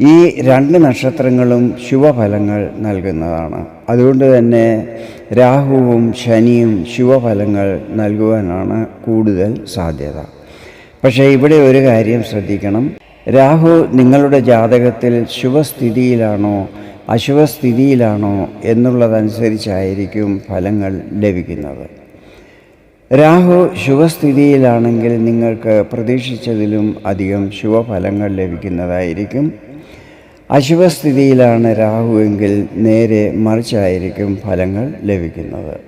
ഈ രണ്ട് നക്ഷത്രങ്ങളും ശുഭഫലങ്ങൾ നൽകുന്നതാണ്. അതുകൊണ്ട് തന്നെ രാഹുവും ശനിയും ശുഭഫലങ്ങൾ നൽകുവാനാണ് കൂടുതൽ സാധ്യത. പക്ഷേ ഇവിടെ ഒരു കാര്യം ശ്രദ്ധിക്കണം. രാഹു നിങ്ങളുടെ ജാതകത്തിൽ ശുഭസ്ഥിതിയിലാണോ അശുഭസ്ഥിതിയിലാണോ എന്നുള്ളതനുസരിച്ചായിരിക്കും ഫലങ്ങൾ ലഭിക്കുന്നത്. രാഹു ശുഭസ്ഥിതിയിലാണെങ്കിൽ നിങ്ങൾക്ക് പ്രതീക്ഷിച്ചതിലും അധികം ശുഭഫലങ്ങൾ ലഭിക്കുന്നതായിരിക്കും. അശുഭസ്ഥിതിയിലാണ് രാഹുവെങ്കിൽ നേരെ മറിച്ചായിരിക്കും ഫലങ്ങൾ ലഭിക്കുന്നത്.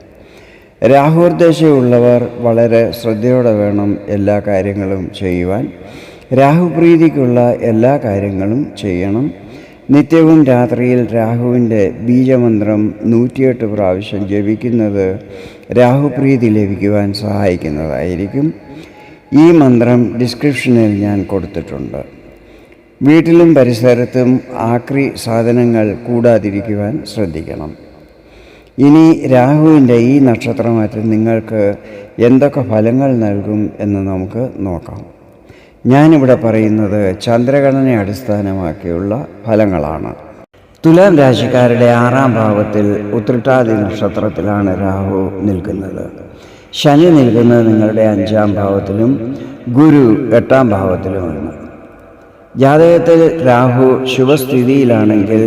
രാഹുർദ്ദേശമുള്ളവർ വളരെ ശ്രദ്ധയോടെ വേണം എല്ലാ കാര്യങ്ങളും ചെയ്യുവാൻ. രാഹുപ്രീതിക്കുള്ള എല്ലാ കാര്യങ്ങളും ചെയ്യണം. നിത്യവും രാത്രിയിൽ രാഹുവിന്റെ ബീജമന്ത്രം നൂറ്റിയെട്ട് പ്രാവശ്യം ജപിക്കുന്നത് രാഹുപ്രീതി ലഭിക്കുവാൻ സഹായിക്കുന്നതായിരിക്കും. ഈ മന്ത്രം ഡിസ്ക്രിപ്ഷനിൽ ഞാൻ കൊടുത്തിട്ടുണ്ട്. വീട്ടിലും പരിസരത്തും ആക്രി സാധനങ്ങൾ കൂടാതിരിക്കുവാൻ ശ്രദ്ധിക്കണം. ഇനി രാഹുവിന്റെ ഈ നക്ഷത്രമാറ്റം നിങ്ങൾക്ക് എന്തൊക്കെ ഫലങ്ങൾ നൽകും എന്ന് നമുക്ക് നോക്കാം. ഞാനിവിടെ പറയുന്നത് ചന്ദ്രഗണനെ അടിസ്ഥാനമാക്കിയുള്ള ഫലങ്ങളാണ്. തുലാം രാശിക്കാരുടെ ആറാം ഭാവത്തിൽ ഉത്രട്ടാതി നക്ഷത്രത്തിലാണ് രാഹു നിൽക്കുന്നത്. ശനി നിൽക്കുന്നത് നിങ്ങളുടെ അഞ്ചാം ഭാവത്തിലും ഗുരു എട്ടാം ഭാവത്തിലുമാണ്. ജാതകത്തിൽ രാഹു ശുഭസ്ഥിതിയിലാണെങ്കിൽ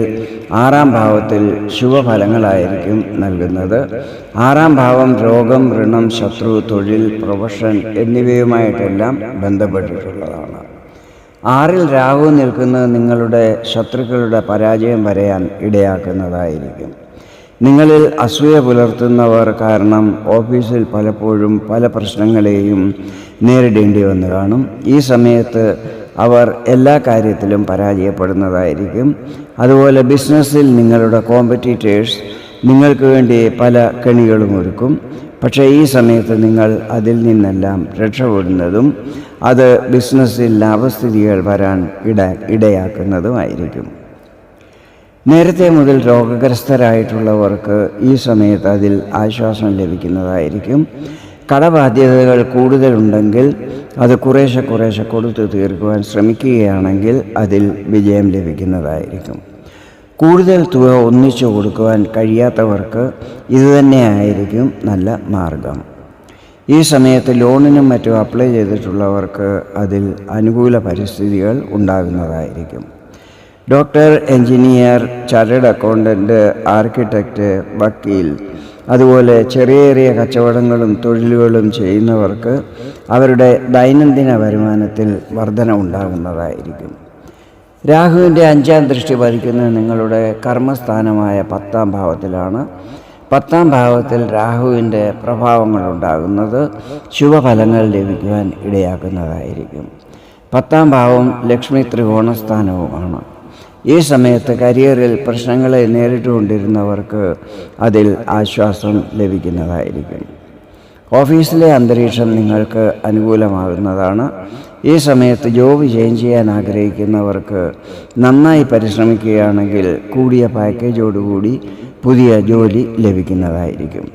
ആറാം ഭാവത്തിൽ ശുഭഫലങ്ങളായിരിക്കും നൽകുന്നത്. ആറാം ഭാവം രോഗം ഋണം ശത്രു തൊഴിൽ പ്രൊഫഷൻ എന്നിവയുമായിട്ടെല്ലാം ബന്ധപ്പെട്ടിട്ടുള്ളതാണ്. ആറിൽ രാഹു നിൽക്കുന്നത് നിങ്ങളുടെ ശത്രുക്കളുടെ പരാജയം വരയാൻ ഇടയാക്കുന്നതായിരിക്കും. നിങ്ങളിൽ അസൂയ പുലർത്തുന്നവർ കാരണം ഓഫീസിൽ പലപ്പോഴും പല പ്രശ്നങ്ങളെയും നേരിടേണ്ടി വന്നു കാണും. ഈ സമയത്ത് അവർ എല്ലാ കാര്യത്തിലും പരാജയപ്പെടുന്നതായിരിക്കും. അതുപോലെ ബിസിനസ്സിൽ നിങ്ങളുടെ കോമ്പറ്റീറ്റേഴ്സ് നിങ്ങൾക്ക് വേണ്ടി പല കെണികളും ഒരുക്കും. പക്ഷേ ഈ സമയത്ത് നിങ്ങൾ അതിൽ നിന്നെല്ലാം രക്ഷപ്പെടുന്നതും അത് ബിസിനസ്സിൽ ലാഭസ്ഥിതികൾ വരാൻ ഇട ഇടയാക്കുന്നതുമായിരിക്കും. നേരത്തെ മുതൽ രോഗഗ്രസ്തരായിട്ടുള്ളവർക്ക് ഈ സമയത്ത് അതിൽ ആശ്വാസം ലഭിക്കുന്നതായിരിക്കും. കടബാധ്യതകൾ കൂടുതലുണ്ടെങ്കിൽ അത് കുറേശ്ശെ കുറേശ്ശെ കൊടുത്തു തീർക്കുവാൻ ശ്രമിക്കുകയാണെങ്കിൽ അതിൽ വിജയം ലഭിക്കുന്നതായിരിക്കും. കൂടുതൽ തുക ഒന്നിച്ചു കൊടുക്കുവാൻ കഴിയാത്തവർക്ക് ഇതുതന്നെയായിരിക്കും നല്ല മാർഗം. ഈ സമയത്ത് ലോണിനും മറ്റും അപ്ലൈ ചെയ്തിട്ടുള്ളവർക്ക് അതിൽ അനുകൂല പരിസ്ഥിതികൾ ഉണ്ടാകുന്നതായിരിക്കും. Doctor engineer chartered accountant architect വക്കീൽ അതുപോലെ ചെറിയ ചെറിയ കച്ചവടങ്ങളും തൊഴിലുകളും ചെയ്യുന്നവർക്ക് അവരുടെ ദൈനംദിന വരുമാനത്തിൽ വർധന ഉണ്ടാകുന്നതായിരിക്കും. രാഹുവിന്റെ അഞ്ചാം ദൃഷ്ടി പതിക്കുന്നത് നിങ്ങളുടെ കർമ്മസ്ഥാനമായ പത്താം ഭാവത്തിലാണ്. പത്താം ഭാവത്തിൽ രാഹുവിന്റെ പ്രഭാവങ്ങൾ ഉണ്ടാകുന്നത് ശുഭഫലങ്ങൾ ലഭിക്കുവാൻ ഇടയാക്കുന്നതായിരിക്കും. പത്താം ഭാവം ലക്ഷ്മി ത്രികോണസ്ഥാനവുമാണ് ഈ സമയത്ത് കരിയറിൽ പ്രശ്നങ്ങളെ നേരിട്ടുകൊണ്ടിരുന്നവർക്ക് അതിൽ ആശ്വാസം ലഭിക്കുന്നതായിരിക്കും. ഓഫീസിലെ അന്തരീക്ഷം നിങ്ങൾക്ക് അനുകൂലമാകുന്നതാണ്. ഈ സമയത്ത് ജോബ് ചേഞ്ച് ചെയ്യാൻ ആഗ്രഹിക്കുന്നവർക്ക് നന്നായി പരിശ്രമിക്കുകയാണെങ്കിൽ കൂടിയ പാക്കേജോടുകൂടി പുതിയ ജോലി ലഭിക്കുന്നതായിരിക്കും.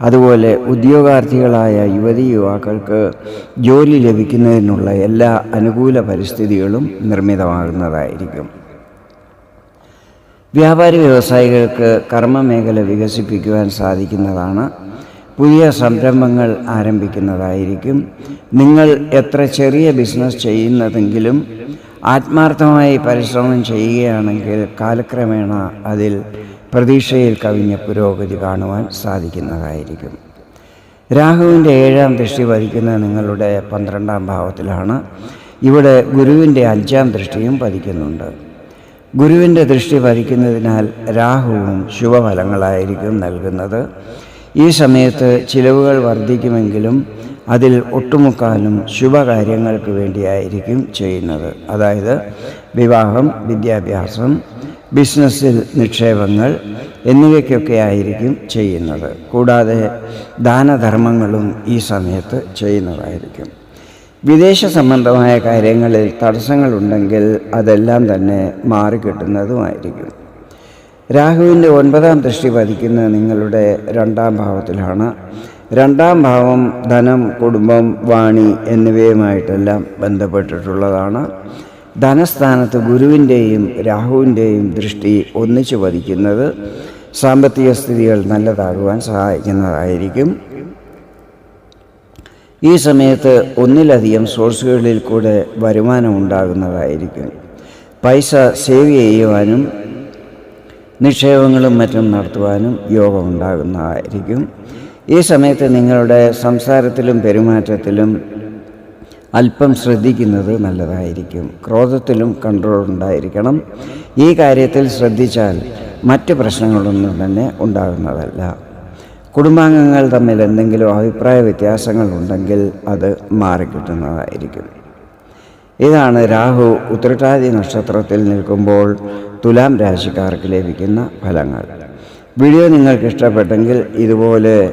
അതുപോലെ ഉദ്യോഗാർത്ഥികളായ യുവതി യുവാക്കൾക്ക് ജോലി ലഭിക്കുന്നതിനുള്ള എല്ലാ അനുകൂല പരിസ്ഥിതികളും നിർമ്മിതമാകുന്നതായിരിക്കും. വ്യാപാരി വ്യവസായികൾക്ക് കർമ്മ മേഖല വികസിപ്പിക്കുവാൻ സാധിക്കുന്നതാണ്. പുതിയ സംരംഭങ്ങൾ ആരംഭിക്കുന്നതായിരിക്കും. നിങ്ങൾ എത്ര ചെറിയ ബിസിനസ് ചെയ്യുന്നതെങ്കിലും ആത്മാർത്ഥമായി പരിശ്രമം ചെയ്യുകയാണെങ്കിൽ കാലക്രമേണ അതിൽ പ്രതീക്ഷയിൽ കവിഞ്ഞ പുരോഗതി കാണുവാൻ സാധിക്കുന്നതായിരിക്കും. രാഹുവിന്റെ ഏഴാം ദൃഷ്ടി പതിക്കുന്നത് നിങ്ങളുടെ പന്ത്രണ്ടാം ഭാവത്തിലാണ്. ഇവിടെ ഗുരുവിന്റെ അഞ്ചാം ദൃഷ്ടിയും പതിക്കുന്നുണ്ട് ഗുരുവിന്റെ ദൃഷ്ടി ഭരിക്കുന്നതിനാൽ രാഹുവും ശുഭഫലങ്ങളായിരിക്കും നൽകുന്നത്. ഈ സമയത്ത് ചിലവുകൾ വർദ്ധിക്കുമെങ്കിലും അതിൽ ഒട്ടുമുക്കാലും ശുഭകാര്യങ്ങൾക്ക് വേണ്ടിയായിരിക്കും ചെയ്യുന്നത്. അതായത് വിവാഹം വിദ്യാഭ്യാസം ബിസിനസ്സിൽ നിക്ഷേപങ്ങൾ എന്നിവയ്ക്കൊക്കെ ആയിരിക്കും ചെയ്യുന്നത്. കൂടാതെ ദാനധർമ്മങ്ങളും ഈ സമയത്ത് ചെയ്യുന്നതായിരിക്കും. വിദേശ സംബന്ധമായ കാര്യങ്ങളിൽ തടസ്സങ്ങളുണ്ടെങ്കിൽ അതെല്ലാം തന്നെ മാറിക്കിട്ടുന്നതുമായിരിക്കും രാഹുവിന്റെ ഒൻപതാം ദൃഷ്ടി പതിക്കുന്ന നിങ്ങളുടെ രണ്ടാം ഭാവത്തിലാണ്. രണ്ടാം ഭാവം ധനം കുടുംബം വാണി എന്നിവയുമായിട്ടെല്ലാം ബന്ധപ്പെട്ടിട്ടുള്ളതാണ്. ധനസ്ഥാനത്ത് ഗുരുവിന്റെയും രാഹുവിന്റെയും ദൃഷ്ടി ഒന്നിച്ചു പതിക്കുന്നത് സാമ്പത്തിക സ്ഥിതികൾ നല്ലതാകുവാൻ സഹായിക്കുന്നതായിരിക്കും. ഈ സമയത്ത് ഒന്നിലധികം സോഴ്സുകളിൽ കൂടെ വരുമാനം ഉണ്ടാകുന്നതായിരിക്കും പൈസ സേവ് ചെയ്യുവാനും നിക്ഷേപങ്ങളും മറ്റും നടത്തുവാനും യോഗം ഉണ്ടാകുന്നതായിരിക്കും ഈ സമയത്ത് നിങ്ങളുടെ സംസാരത്തിലും പെരുമാറ്റത്തിലും അല്പം ശ്രദ്ധിക്കുന്നത് നല്ലതായിരിക്കും. ക്രോധത്തിലും കൺട്രോൾ ഉണ്ടായിരിക്കണം. ഈ കാര്യത്തിൽ ശ്രദ്ധിച്ചാൽ മറ്റ് പ്രശ്നങ്ങളൊന്നും തന്നെ ഉണ്ടാകുന്നതല്ല. കുടുംബാംഗങ്ങൾ തമ്മിൽ എന്തെങ്കിലും അഭിപ്രായ വ്യത്യാസങ്ങൾ ഉണ്ടെങ്കിൽ അത് മാറിക്കിട്ടുന്നതായിരിക്കും ഇതാണ് രാഹു ഉത്രട്ടാതി നക്ഷത്രത്തിൽ നിൽക്കുമ്പോൾ തുലാം രാശിക്കാർക്ക് ലഭിക്കുന്ന ഫലങ്ങൾ. വീഡിയോ നിങ്ങൾക്ക് ഇഷ്ടപ്പെട്ടെങ്കിൽ ഇതുപോലെ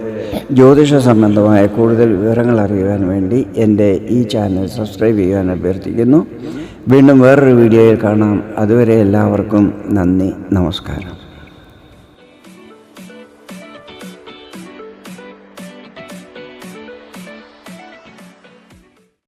ജ്യോതിഷ സംബന്ധമായ കൂടുതൽ വിവരങ്ങൾ അറിയുവാൻ വേണ്ടി എന്റെ ഈ ചാനൽ സബ്സ്ക്രൈബ് ചെയ്യാൻ അഭ്യർത്ഥിക്കുന്നു. വീണ്ടും വേറൊരു വീഡിയോയിൽ കാണാം. അതുവരെ എല്ലാവർക്കും നന്ദി നമസ്കാരം.